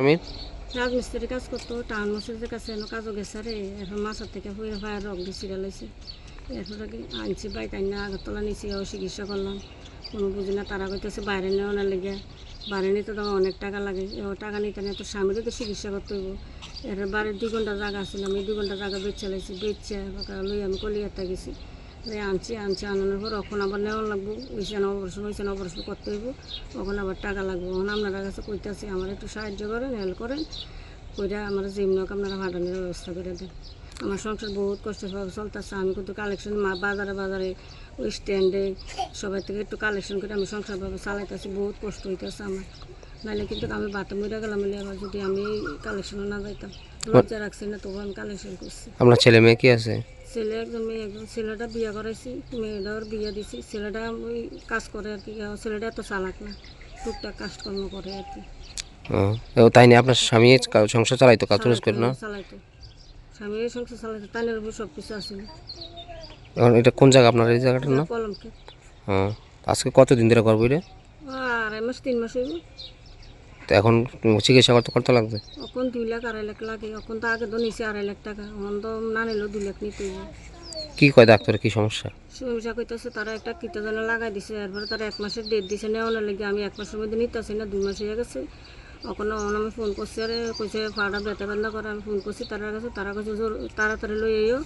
স্বামীর রাজমিস্ত্রি কাজ করতো, টাউন মসজিদের কাছে কাজও গেছে রে। এখন মাছের থেকে হুয়ে ফায়ার রক দিয়ে সিরিয়ালাইছে এরপরে আনছি, বাই তাই না, আগরতলা ও চিকিৎসা করলাম। কোনো বুঝি না, তারা কইতেছে বাইরে নেওয়ার লেগে। বাইরে নিতে তো অনেক টাকা লাগে। টাকা নিতে না তো স্বামীরও তো চিকিৎসা করতে হইব। এর বাড়ির দুই ঘণ্টা জায়গা ছিল আমি দুই ঘণ্টা জায়গা বেচে লাইছি বেচছে লই আমি কলিয়াতে গেছি। আনছি আনছি, আনানোর পর ওখন আবার নেওয়া লাগবো। ওইখানে অপারেশন ওইখানে অপারেশন করতে হইব। ওখানে আবার টাকা লাগবে। ওখানে আপনারা কাছে কইতেছি, আমার একটু সাহায্য করেন হেল্প করেন। কইরা আমার যেমনি হোক আপনারা ভাড়ানোর ব্যবস্থা করে দেন। আমার সংসার বহুত কষ্টভাবে চলতেছে। আমি কিন্তু কালেকশন বাজারে বাজারে, ওই স্ট্যান্ডে সবাই থেকে একটু কালেকশন করে আমি সংসারভাবে চালাইতেছি। বহুত কষ্ট হইতেছে আমার। নাহলে কিন্তু আমি বাতে মরে গেলাম আবার যদি আমি কালেকশনে না যাইতাম। লজ্জা রাখছি না তবু আমি কালেকশন করছি। আপনার ছেলে মেয়ে কি আছে? ছেলে একজন মেয়ে একজন ছেলেটা বিয়ে করাইছি মেয়েটার বিয়ে দিছি। ছেলেটা ওই কাজ করে আর কি ছেলেটা এত চালাক না টুকটাক কাজকর্ম করে আর কি। ও তাই নিয়ে আপনার স্বামী সংসার চালাইতো কাজ করে না? চালাইতো। স্বামী সংসার চালাইতো তানের উপর সব কিছু আছিল এখন এটা কোন জায়গা? আপনার এই জায়গাটার না কলমকে। হ্যাঁ আজকে কতদিন ধরে করব এটা? আড়াই মাস তিন মাস হইব। তো এখন চিকিৎসা করতে করতে লাগবে? এখন দুই লাখ আড়াই লাখ লাগে এখন তো আগে তো নিচে আড়াই লাখ টাকা এখন তো না নিলেও দুই লাখ নিতে কি কয় ডাক্তার কি সমস্যা? সমস্যা কইতেছে তারা একটা কীটা লাগাই দিছে এরপরে তারা এক মাসের ডেট দিছে না নেওয়ানোর লেগে আমি এক মাসের মধ্যে নিতেছি না দুই মাস হয়ে গেছে। ওখানে আমি ফোন করছি আরে কইছে ফাড়া বেতা বান্ধা করে আমি ফোন করছি তারা কাছে তারা কাছে জোর তাড়াতাড়ি লই আইও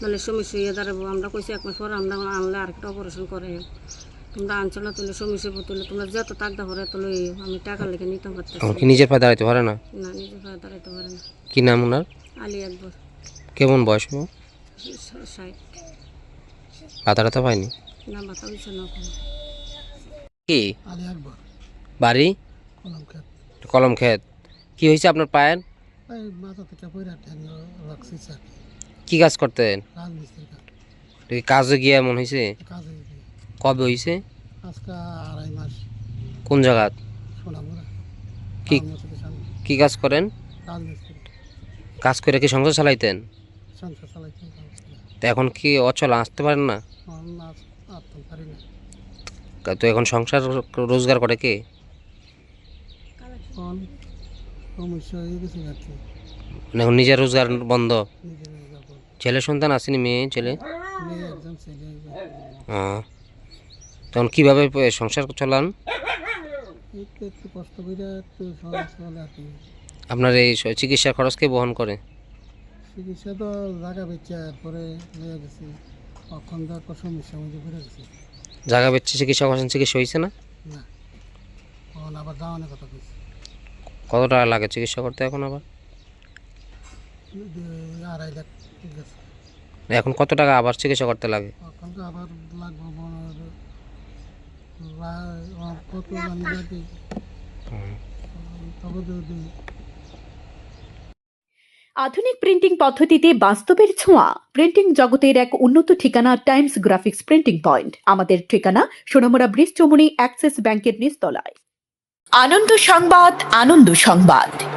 নাহলে সমস্যা হয়ে দাঁড়াবো। আমরা কইছি এক মাস পরে আমরা আনলে আরেকটা অপারেশন করে তোমরা আনছো না তুলে তুলে তোমরা যত টাকা ভরে তো লই আইও আমি টাকা লেগে নিতে পারতেছি কি নিজের পায়ে দাঁড়াইতে পারে না? না নিজে পায়ে দাঁড়াইতে পারে না। কি নাম ওনার? আলি একবার কেমন বয়স হবে? ষাট। ব্যথা টাথা পায়নি না বাতা হইছে না কি? আলী আকবর। বাড়ি? কলম খেত। কলম কি হয়েছে আপনার পায়ের? মাথা থেকে পয়রা ঠ্যাং কি কাজ করতেন? কাজ গিয়ে এমন হয়েছে? কাজে কবে মাস। কোন জায়গা সোনামুড়া কি কি কাজ করেন? কাজ করে কি সংসার চালাইতেন? তো এখন কি অচল আসতে পারেন না? তো এখন সংসার রোজগার করে কে? কি মানে এখন নিজের রোজগার বন্ধ? ছেলে সন্তান আসেনি মেয়ে? ছেলে। হ্যাঁ তখন কীভাবে সংসার চালান? আপনার এই স- চিকিৎসার খরচ কে বহন করে? চিকিৎসা জায়গা বেচছে চিকিৎসা চিকিৎসা হয়েছে না? কত টাকা লাগে চিকিৎসা করতে এখন আবার? এখন কত টাকা আবার চিকিৎসা করতে লাগে? আধুনিক প্রিন্টিং পদ্ধতিতে বাস্তবের ছোঁয়া। প্রিন্টিং জগতের এক উন্নত ঠিকানা টাইমস গ্রাফিক্স প্রিন্টিং পয়েন্ট আমাদের ঠিকানা সোনামুড়া ব্রিজ চমুনি অ্যাক্সিস ব্যাংকের নিচতলায়। আনন্দ সংবাদ আনন্দ সংবাদ।